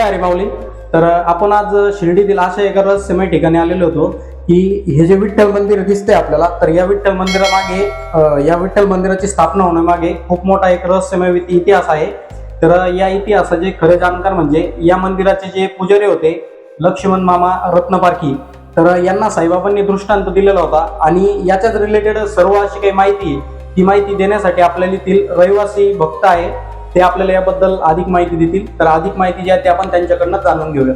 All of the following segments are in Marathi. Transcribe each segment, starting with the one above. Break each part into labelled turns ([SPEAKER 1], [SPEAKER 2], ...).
[SPEAKER 1] जय हरी तर आपण आज शिर्डीतील अशा एका रहस्यमय ठिकाणी आलेलो होतो की हे जे विठ्ठल मंदिर दिसते आपल्याला तर या विठ्ठल मंदिरामागे या विठ्ठल मंदिराची स्थापना होण्यामागे खूप मोठा एक रहस्यमय इतिहास आहे. तर या इतिहासाचे खरे जाणकार म्हणजे या मंदिराचे जे पुजारी होते लक्ष्मण मामा रत्नपारखी. तर यांना साईबाबांनी दृष्टांत दिलेला होता आणि याच्याच रिलेटेड सर्व अशी काही माहिती आहे. ती माहिती देण्यासाठी आपल्याला येथील रहिवासी भक्त आहे ते आपल्याला याबद्दल अधिक माहिती देतील. तर अधिक माहिती जी आहे ती आपण त्यांच्याकडनं जाणून घेऊया.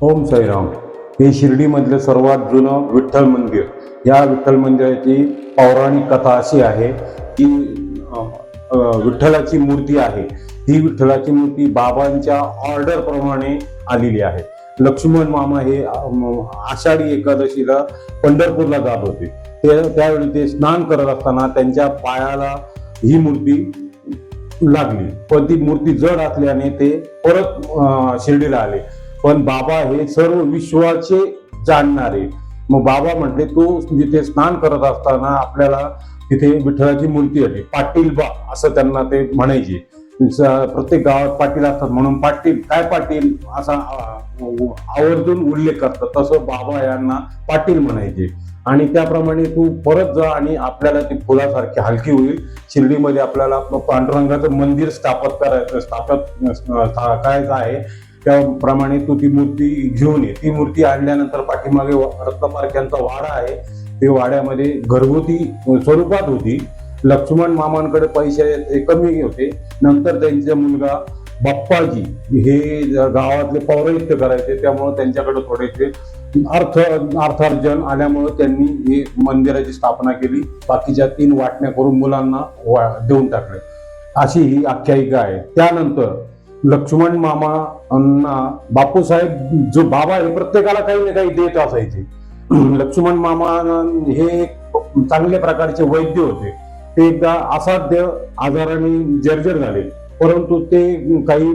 [SPEAKER 2] ओम साईराम. हे शिर्डीमधलं सर्वात जुनं विठ्ठल मंदिर. या विठ्ठल मंदिराची पौराणिक कथा अशी आहे की विठ्ठलाची मूर्ती आहे. ही विठ्ठलाची मूर्ती बाबांच्या ऑर्डर प्रमाणे आलेली आहे. लक्ष्मण मामा हे आषाढी एकादशीला पंढरपूरला जात होते. ते त्यावेळी ते स्नान करत असताना त्यांच्या पायाला ही मूर्ती लागली. पण ती मूर्ती जड असल्याने ते परत शिर्डीला आले. पण बाबा हे सर्व विश्वाचे जाणणारे. मग बाबा म्हटले तू जिथे स्नान करत असताना आपल्याला तिथे विठ्ठलाची मूर्ती आली पाटील बा असं त्यांना ते म्हणायचे. प्रत्येक गावात पाटील असतात म्हणून पाटील काय पाटील असा आवर्जून उल्लेख करतात. तसं बाबा यांना पाटील म्हणायचे. आणि त्याप्रमाणे तू परत जा आणि आपल्याला ती फुलासारखी हलकी होईल. शिर्डीमध्ये आपल्याला पांडुरंगाचं मंदिर स्थापत करायचं स्थापत करायचं आहे त्याप्रमाणे तू ती मूर्ती घेऊन ये. ती मूर्ती आणल्यानंतर पाठीमागे रत्नपार्क यांचा वाडा आहे. ते वाड्यामध्ये घरगुती स्वरूपात होती. लक्ष्मण मामांकडे पैसे ते कमी होते. नंतर त्यांचा मुलगा बाप्पाजी हे गावातले पौराहित्य करायचे त्यामुळे त्यांच्याकडे थोडेसे अर्थ अर्थार्जन आल्यामुळे त्यांनी ही मंदिराची स्थापना केली. बाकीच्या तीन वाटण्या करून मुलांना वा- देऊन टाकले. अशी ही आख्यायिका आहे. त्यानंतर लक्ष्मण मामांना बापूसाहेब जो बाबा हे प्रत्येकाला काही ना काही देत असायचे. लक्ष्मण मामा हे एक चांगल्या प्रकारचे वैद्य होते. ते एकदा असाध्य आजाराने जर्जर झाले. परंतु ते काही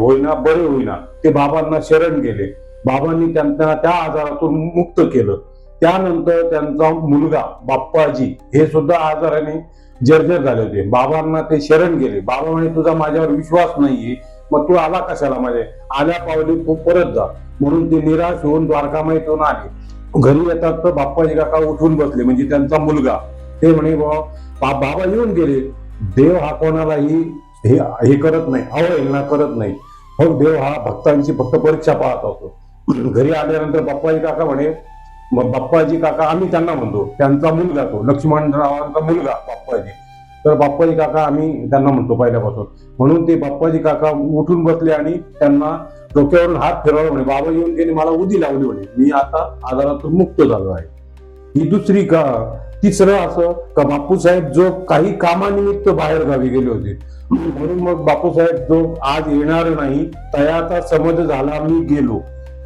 [SPEAKER 2] होईना बरे होईना ते बाबांना शरण गेले. बाबांनी त्यांना त्या आजारातून मुक्त केलं. त्यानंतर त्यांचा मुलगा बाप्पाजी हे सुद्धा आजाराने जर्जर झाले होते. बाबांना ते शरण गेले. बाबा म्हणे तुझा माझ्यावर विश्वास नाहीये. मग तू आला कशाला माझे आल्या पावली तू परत जा. म्हणून ते निराश होऊन द्वारकामाईतून आले. घरी येतात तर बाप्पाजी काका उठून बसले. म्हणजे त्यांचा मुलगा. ते म्हणे बा- बाबा येऊन गेले. देव हा कोणालाही हे हे करत नाही अवहेलना करत नाही. हो देव हा भक्तांची फक्त परीक्षा पाहत असतो. घरी आल्यानंतर बाप्पाजी काका म्हणे मग बाप्पाजी काका आम्ही त्यांना म्हणतो त्यांचा मुलगा तो लक्ष्मणरावांचा मुलगा बाप्पाजी. तर बाप्पाजी काका आम्ही त्यांना म्हणतो पहिल्यापासून. म्हणून ते बाप्पाजी काका उठून बसले आणि त्यांना डोक्यावरून हात फिरवला म्हणे बाबा येऊन गेले मला उदी लावली म्हणे. मी आता आजारातून मुक्त झालो आहे. ही दुसरी का तिसरं असं का बापूसाहेब जो काही कामानिमित्त बाहेर गावी गेले होते. म्हणून मग बापूसाहेब जो आज येणार नाही तयाचा समज झाला मी गेलो.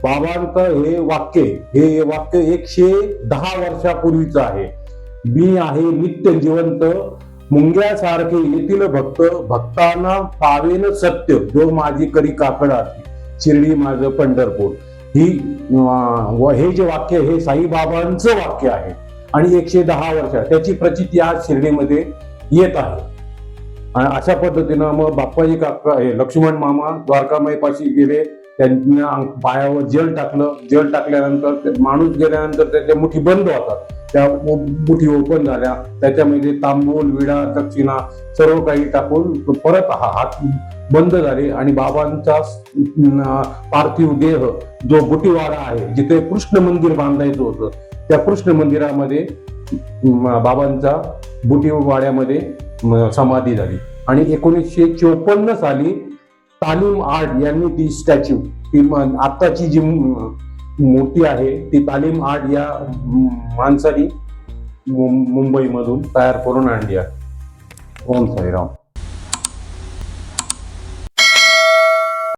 [SPEAKER 2] बाबांचं हे वाक्य हे वाक्य एकशे दहा वर्षापूर्वीचं आहे. मी आहे नित्य जिवंत मुंग्यासारखे येथील भक्त भक्तांना पावेन सत्य जो माझी करी काकड शिर्डी माझं पंढरपूर. ही हे जे वाक्य हे साईबाबांचं वाक्य आहे. आणि एकशे दहा वर्ष त्याची प्रचिती आज शिर्डीमध्ये येत आहे. आणि अशा पद्धतीनं मग बाप्पाजी काका हे लक्ष्मण मामा द्वारकामाईपाशी गेले. त्यांना पायावर जल टाकलं. जल टाकल्यानंतर ते माणूस गेल्यानंतर त्याच्या मुठी बंद होतात. त्या मुठी ओपन झाल्या. त्याच्यामध्ये तांबूल विडा दक्षिणा सर्व काही टाकून परत हा हात बंद झाले. आणि बाबांचा पार्थिव देह जो बुटीवाडा आहे जिथे कृष्ण मंदिर बांधायचं होतं त्या कृष्ण मंदिरामध्ये बाबांचा बुटीवाड्यामध्ये समाधी झाली. आणि एकोणीसशे चोपन्न साली तालीम आर्ट यांनी ती स्टॅच्यू ती आत्ताची जी मूर्ती आहे ती तालीम आर्ट या माणसानी मुंबईमधून तयार करून आणली आहे. ओम साईराम.